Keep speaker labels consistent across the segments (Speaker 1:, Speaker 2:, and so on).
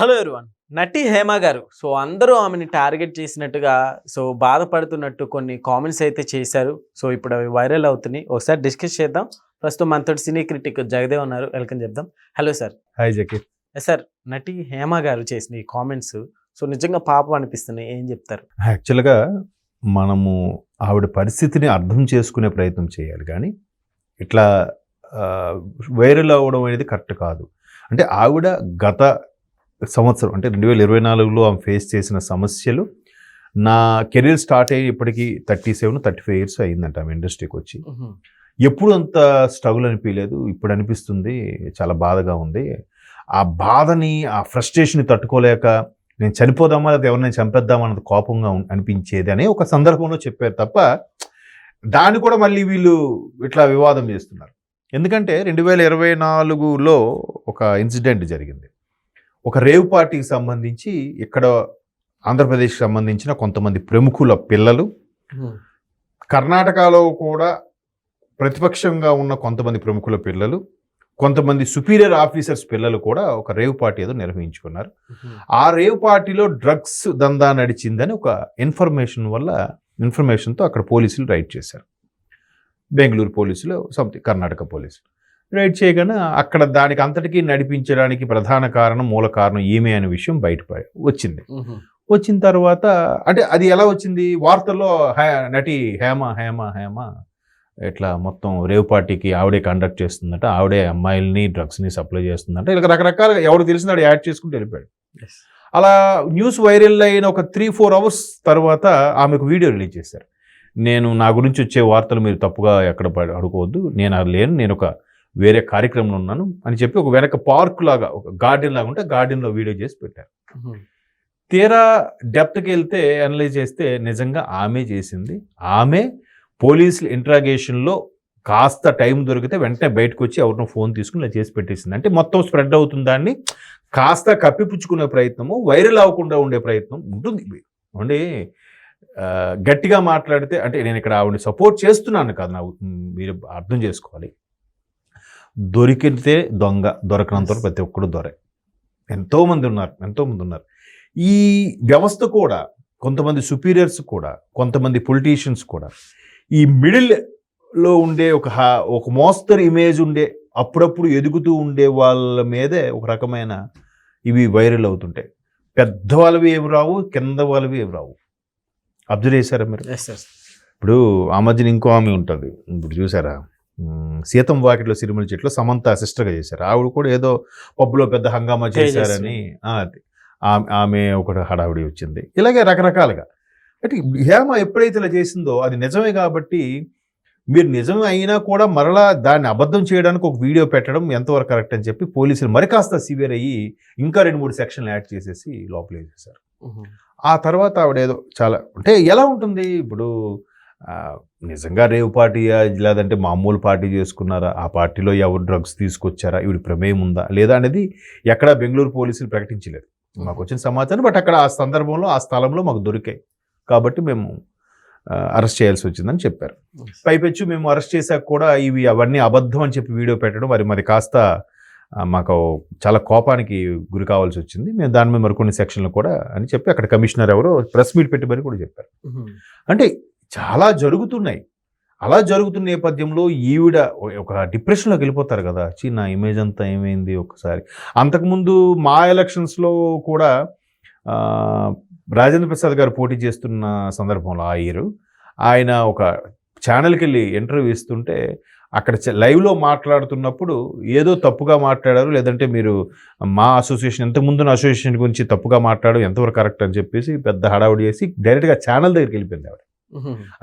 Speaker 1: Hello everyone నటి హేమ గారు. So అందరూ ఆమెని టార్గెట్ చేసినట్టుగా సో బాధపడుతున్నట్టు కొన్ని కామెంట్స్ అయితే చేశారు. సో ఇప్పుడు అవి వైరల్ అవుతున్నాయి. ఒకసారి డిస్కస్ చేద్దాం. ప్రస్తుతం మనతో సినీ క్రిటిక్ జగదేవ్ ఉన్నారు. వెల్కమ్ చెప్దాం. Hello sir
Speaker 2: hi Jaki
Speaker 1: sir నటి హేమ గారు చేసిన ఈ కామెంట్స్ సో నిజంగా పాపం అనిపిస్తున్నాయి. ఏం చెప్తారు?
Speaker 2: యాక్చువల్గా మనము ఆవిడ పరిస్థితిని అర్థం చేసుకునే ప్రయత్నం చేయాలి. కానీ ఇట్లా వైరల్ అవ్వడం అనేది కరెక్ట్ కాదు. అంటే ఆవిడ గత సంవత్సరం అంటే రెండు వేల ఇరవై నాలుగులో ఆమె ఫేస్ చేసిన సమస్యలు. నా కెరీర్ స్టార్ట్ అయ్యి ఇప్పటికీ thirty seven thirty five years అయిందంట ఆమె ఇండస్ట్రీకి వచ్చి. ఎప్పుడు అంత స్ట్రగుల్ అనిపించలేదు. ఇప్పుడు అనిపిస్తుంది. చాలా బాధగా ఉంది. ఆ బాధని ఆ ఫ్రస్ట్రేషన్ తట్టుకోలేక నేను చనిపోదామా లేదా ఎవరిని చంపేద్దామా అన్నది కోపంగా అనిపించేది అనే ఒక సందర్భంలో చెప్పారు తప్ప దాన్ని కూడా మళ్ళీ వీళ్ళు ఇట్లా వివాదం చేస్తున్నారు. ఎందుకంటే రెండు వేల ఇరవై నాలుగులో ఒక ఇన్సిడెంట్ జరిగింది. ఒక రేవ్ పార్టీకి సంబంధించి ఇక్కడ ఆంధ్రప్రదేశ్కి సంబంధించిన కొంతమంది ప్రముఖుల పిల్లలు కర్ణాటకలో కూడా ప్రతిపక్షంగా ఉన్న కొంతమంది ప్రముఖుల పిల్లలు కొంతమంది సుపీరియర్ ఆఫీసర్స్ పిల్లలు కూడా ఒక రేవ్ పార్టీ ఏదో నిర్వహించుకున్నారు. ఆ రేవ్ పార్టీలో డ్రగ్స్ దందా నడిచిందని ఒక ఇన్ఫర్మేషన్ వల్ల ఇన్ఫర్మేషన్తో అక్కడ పోలీసులు రైడ్ చేశారు. బెంగళూరు పోలీసులు సంథింగ్ కర్ణాటక పోలీసులు. రైడ్ చేయగానే అక్కడ దానికి అంతటికీ నడిపించడానికి ప్రధాన కారణం మూల కారణం ఏమే అనే విషయం బయట వచ్చింది. వచ్చిన తర్వాత అంటే అది ఎలా వచ్చింది? వార్తల్లో హే- నటి హేమ హేమ హేమ ఇట్లా మొత్తం రేవ్ పార్టీకి ఆవిడే కండక్ట్ చేస్తుందట ఆవిడే అమ్మాయిల్ని డ్రగ్స్ని సప్లై చేస్తుందంట ఇలా రకరకాలుగా ఎవరు తెలిసింది ఆవిడ యాడ్ చేసుకుంటూ వెళ్ళిపోయాడు. అలా న్యూస్ వైరల్ అయిన ఒక త్రీ ఫోర్ అవర్స్ తర్వాత ఆమెకు వీడియో రిలీజ్ చేశారు. నేను నా గురించి వచ్చే వార్తలు మీరు తప్పుగా ఎక్కడ అడుకోవద్దు. నేను అది లేను. నేను ఒక వేరే కార్యక్రమంలో ఉన్నాను అని చెప్పి ఒక వెనక పార్క్ లాగా ఒక గార్డెన్ లాగా ఉంటే గార్డెన్లో వీడియో చేసి పెట్టారు. తీరా డెప్త్కి వెళ్తే అనలైజ్ చేస్తే నిజంగా ఆమె చేసింది. ఆమె పోలీసుల ఇంట్రాగేషన్లో కాస్త టైం దొరికితే వెంటనే బయటకు వచ్చి ఎవరినో ఫోన్ తీసుకుని ఇలా చేసి పెట్టేసింది. అంటే మొత్తం స్ప్రెడ్ అవుతుంది దాన్ని కాస్త కప్పిపుచ్చుకునే ప్రయత్నము వైరల్ అవ్వకుండా ఉండే ప్రయత్నం ఉంటుంది. ఆ, గట్టిగా మాట్లాడితే అంటే నేను ఇక్కడ ఆవిడని సపోర్ట్ చేస్తున్నాను కాదు నా మీరు అర్థం చేసుకోవాలి. దొరికితే దొంగ దొరకనంత ప్రతి ఒక్కడు దొరే. ఎంతోమంది ఉన్నారు ఎంతోమంది ఉన్నారు ఈ వ్యవస్థ కూడా కొంతమంది సుపీరియర్స్ కూడా కొంతమంది పొలిటీషియన్స్ కూడా ఈ మిడిల్లో ఉండే ఒక హా- ఒక మోస్తరు ఇమేజ్ ఉండే అప్పుడప్పుడు ఎదుగుతూ ఉండే వాళ్ళ మీదే ఒక రకమైన ఇవి వైరల్ అవుతుంటాయి. పెద్ద వాళ్ళవి ఏమి రావు కింద వాళ్ళవి ఏమి రావు. అబ్జర్వ్ చేశారా మీరు? ఇప్పుడు ఆ మధ్యన ఇంకో ఆమె ఉంటుంది. ఇప్పుడు చూసారా? సీతం వాకిట్లో సిరిమల చెట్లు సమంత సిస్టర్గా చేశారు. ఆవిడ కూడా ఏదో పబ్బులో పెద్ద హంగామా చేశారని. ఆమె- ఆమె ఒకటి హడావిడి వచ్చింది. ఇలాగే రకరకాలుగా. అంటే హేమ ఎప్పుడైతే ఇలా చేసిందో అది నిజమే కాబట్టి మీరు నిజం అయినా కూడా మరలా దాన్ని అబద్ధం చేయడానికి ఒక వీడియో పెట్టడం ఎంతవరకు కరెక్ట్ అని చెప్పి పోలీసులు మరి కాస్త సివియర్ అయ్యి ఇంకా రెండు మూడు సెక్షన్లు యాడ్ చేసేసి లోపల వేసేసారు ఆ తర్వాత ఆవిడ ఏదో చాలా అంటే ఎలా ఉంటుంది? ఇప్పుడు నిజంగా రేవ్ పార్టీయా లేదంటే మామూలు పార్టీ చేసుకున్నారా? ఆ పార్టీలో ఎవరు డ్రగ్స్ తీసుకొచ్చారా? ఇవి ప్రమేయం ఉందా? లేదా అనేది ఎక్కడా బెంగళూరు పోలీసులు ప్రకటించలేదు. మాకు వచ్చిన సమాచారం బట్ అక్కడ ఆ సందర్భంలో ఆ స్థలంలో మాకు దొరికాయి. కాబట్టి మేము అరెస్ట్ చేయాల్సి వచ్చిందని చెప్పారు. పైపెచ్చు మేము అరెస్ట్ చేశాక కూడా ఇవి అవన్నీ అబద్ధం అని చెప్పి వీడియో పెట్టడం మరి మరి కాస్త మాకు చాలా కోపానికి గురి కావాల్సి వచ్చింది. మేము దాని మీద మరికొన్ని సెక్షన్లు కూడా అని చెప్పి అక్కడ కమిషనర్ ఎవరో ప్రెస్ మీట్ పెట్టి మరి కూడా చెప్పారు. అంటే చాలా జరుగుతున్నాయి. అలా జరుగుతున్న నేపథ్యంలో ఈవిడ ఒక డిప్రెషన్లోకి వెళ్ళిపోతారు కదా. చీ నా ఇమేజ్ అంతా ఏమైంది ఒకసారి అంతకుముందు మా ఎలక్షన్స్లో కూడా రాజేంద్ర ప్రసాద్ గారు పోటీ చేస్తున్న సందర్భంలో ఆ ఇయర్ ఆయన ఒక ఛానల్కి వెళ్ళి ఇంటర్వ్యూ ఇస్తుంటే అక్కడ చ- లైవ్లో మాట్లాడుతున్నప్పుడు ఏదో తప్పుగా మాట్లాడారు లేదంటే మీరు మా అసోసియేషన్ ఇంతకుముందు అసోసియేషన్ గురించి తప్పుగా మాట్లాడు ఎంతవరకు కరెక్ట్ అని చెప్పేసి పెద్ద హడావుడి చేసి డైరెక్ట్గా ఛానల్ దగ్గరికి వెళ్ళిపోయింది ఆవిడ.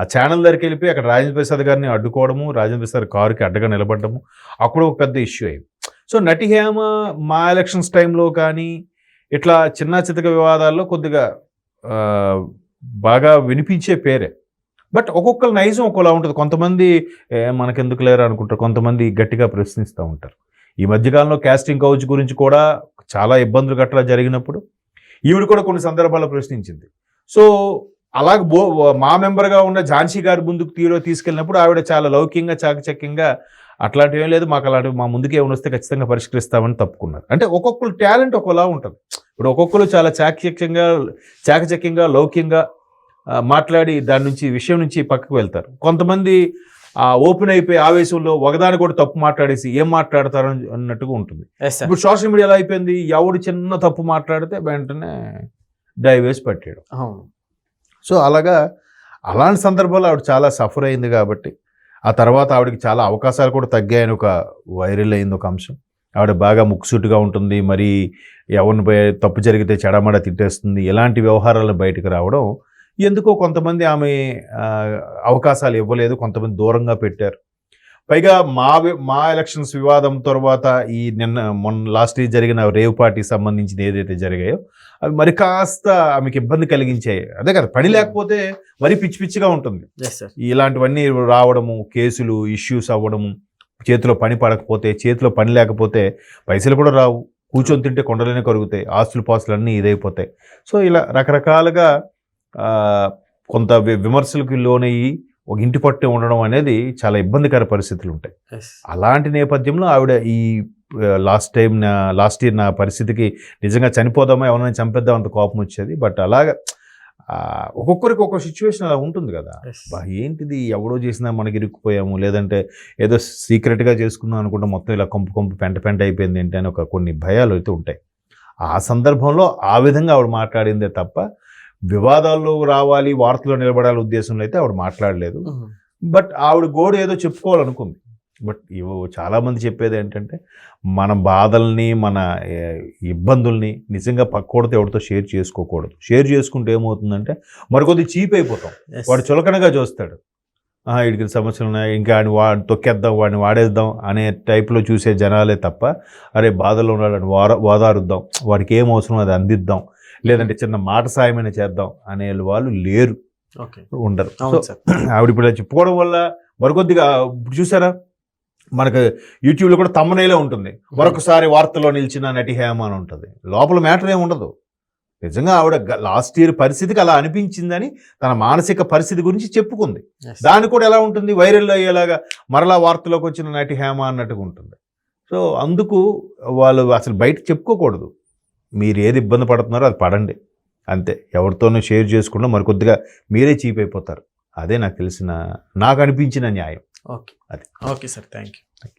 Speaker 2: ఆ ఛానల్ దగ్గరికి వెళ్ళిపోయి అక్కడ రాజేంద్ర ప్రసాద్ గారిని అడ్డుకోవడము రాజేంద్ర ప్రసాద్ కారుకి అడ్డగా నిలబడము అక్కడ ఒక పెద్ద ఇష్యూ అయింది. సో నటి హేమ మా ఎలక్షన్స్ టైంలో కానీ ఇట్లా చిన్న చితక వివాదాల్లో కొద్దిగా బాగా వినిపించే పేరే. బట్ ఒక్కొక్కరు నైజం ఒక్కోలా ఉంటుంది. కొంతమంది మనకెందుకు లేరు అనుకుంటారు. కొంతమంది గట్టిగా ప్రశ్నిస్తూ ఉంటారు. ఈ మధ్యకాలంలో క్యాస్టింగ్ కౌచ్ గురించి కూడా చాలా ఇబ్బందులు గట్రా జరిగినప్పుడు ఈవిడ కూడా కొన్ని సందర్భాల్లో ప్రశ్నించింది. సో అలాగ బో మా మెంబర్గా ఉన్న ఝాన్సీ గారి ముందుకు తీరో తీసుకెళ్ళినప్పుడు ఆవిడ చాలా లౌక్యంగా చాకచక్యంగా అట్లాంటివి ఏం లేదు మాకు అలాంటివి మా ముందుకే ఏమైనా వస్తే ఖచ్చితంగా పరిష్కరిస్తామని తప్పుకున్నారు. అంటే ఒక్కొక్కరు టాలెంట్ ఒకలా ఉంటుంది. ఇప్పుడు ఒక్కొక్కరు చాలా చాకచక్యంగా చాకచక్యంగా లౌక్యంగా మాట్లాడి దాని నుంచి విషయం నుంచి పక్కకు వెళ్తారు. కొంతమంది ఆ ఓపెన్ అయిపోయి ఆవేశంలో ఒకదాని కూడా తప్పు మాట్లాడేసి ఏం మాట్లాడతారు అని- అన్నట్టుగా ఉంటుంది. ఇప్పుడు సోషల్ మీడియా ఎలా అయిపోయింది ఎవడు చిన్న తప్పు మాట్లాడితే వెంటనే డైవేస్ పట్టాడు
Speaker 1: అవును.
Speaker 2: సో అలాగా అలాంటి సందర్భాల్లో ఆవిడ చాలా సఫర్ అయింది కాబట్టి ఆ తర్వాత ఆవిడకి చాలా అవకాశాలు కూడా తగ్గాయని ఒక వైరల్ అయింది ఒక అంశం. ఆవిడ బాగా ముక్కుసూటిగా ఉంటుంది మరి ఎవరిని తప్పు జరిగితే చెడమడ తిట్టేస్తుంది ఇలాంటి వ్యవహారాలు బయటకు రావడం ఎందుకో కొంతమంది ఆమె అవకాశాలు ఇవ్వలేదు కొంతమంది దూరంగా పెట్టారు. పైగా మా మా ఎలక్షన్స్ వివాదం తర్వాత ఈ నిన్న మొన్న లాస్ట్ ఇయర్ జరిగిన రేవ్ పార్టీకి సంబంధించిన ఏదైతే జరిగాయో అవి మరి కాస్త ఆమెకి ఇబ్బంది కలిగించాయి. అదే కదా పని లేకపోతే మరీ పిచ్చి పిచ్చిగా ఉంటుంది. ఇలాంటివన్నీ రావడము కేసులు ఇష్యూస్ అవ్వడము చేతిలో పని పడకపోతే చేతిలో పని లేకపోతే పైసలు కూడా రావు. కూర్చొని తింటే కొండలనే కరుగుతాయి. ఆస్తులు పాస్తులు అన్నీ ఇదైపోతాయి. సో ఇలా రకరకాలుగా కొంత విమర్శలకు లోనయ్యి ఒక ఇంటి పట్టు ఉండడం అనేది చాలా ఇబ్బందికర పరిస్థితులు ఉంటాయి. అలాంటి నేపథ్యంలో ఆవిడ ఈ లాస్ట్ టైం నా లాస్ట్ ఇయర్ నా పరిస్థితికి నిజంగా చనిపోదామా ఎవరైనా చంపేద్దాం అంత కోపం వచ్చేది. బట్ అలాగా ఒక్కొక్కరికి ఒక్కొక్క సిచ్యువేషన్ అలా ఉంటుంది కదా. ఏంటిది? ఎవడో చేసినా మనకి ఇరుక్కుపోయాము. లేదంటే ఏదో సీక్రెట్గా చేసుకుందాం అనుకుంటే మొత్తం ఇలా కొంపు కొంపు పెంట పెంట అయిపోయింది ఏంటి అని ఒక కొన్ని భయాలు అయితే ఉంటాయి. ఆ సందర్భంలో ఆ విధంగా ఆవిడ మాట్లాడిందే తప్ప వివాదాల్లో రావాలి వార్తల్లో నిలబడాలి ఉద్దేశంలో అయితే ఆవిడ మాట్లాడలేదు. బట్ ఆవిడ గోడు ఏదో చెప్పుకోవాలనుకుంది. బట్ ఇవో చాలామంది చెప్పేది ఏంటంటే మన బాధల్ని మన ఇబ్బందుల్ని నిజంగా పక్కోడితో ఎవరితో షేర్ చేసుకోకూడదు. షేర్ చేసుకుంటే ఏమవుతుందంటే మరికొద్ది చీప్ అయిపోతాం. వాడు చులకనగా చూస్తాడు. "ఆహా, వీడికి సమస్యలు ఉన్నాయి ఇంకా వాడిని వా తొక్కేద్దాం వాడిని వాడేద్దాం అనే టైప్లో చూసే జనాలే తప్ప అరే బాధలో ఉన్నాడని వార వాదారుద్దాం వాడికి ఏం అవసరం అది అందిద్దాం లేదంటే చిన్న మాట సాయమైనా చేద్దాం అనే వాళ్ళు లేరు.
Speaker 1: ఓకే.
Speaker 2: ఉండరు. ఆవిడ ఇప్పుడు చెప్పుకోవడం వల్ల మరికొద్దిగా ఇప్పుడు చూసారా? మనకు యూట్యూబ్లో కూడా తమ్మనేలే ఉంటుంది. మరొకసారి వార్తల్లో నిలిచిన నటి హేమ అని ఉంటుంది. లోపల మ్యాటర్ ఏమి ఉండదు. నిజంగా ఆవిడ లాస్ట్ ఇయర్ పరిస్థితికి అలా అనిపించిందని తన మానసిక పరిస్థితి గురించి చెప్పుకుంది. దాని కూడా ఎలా ఉంటుంది? వైరల్ అయ్యేలాగా మరలా వార్తలోకి వచ్చిన నటి హేమ అన్నట్టుగా ఉంటుంది. సో అందుకు వాళ్ళు అసలు బయట చెప్పుకోకూడదు. మీరు ఏది ఇబ్బంది పడుతున్నారో అది పడండి. అంతే. ఎవరితోనూ షేర్ చేసుకుంటే మరికొద్దిగా మీరే చీప్ అయిపోతారు అదే నాకు తెలిసిన నాకు అనిపించిన న్యాయం.
Speaker 1: ఓకే.
Speaker 2: అది.
Speaker 1: Okay sir. Thank you.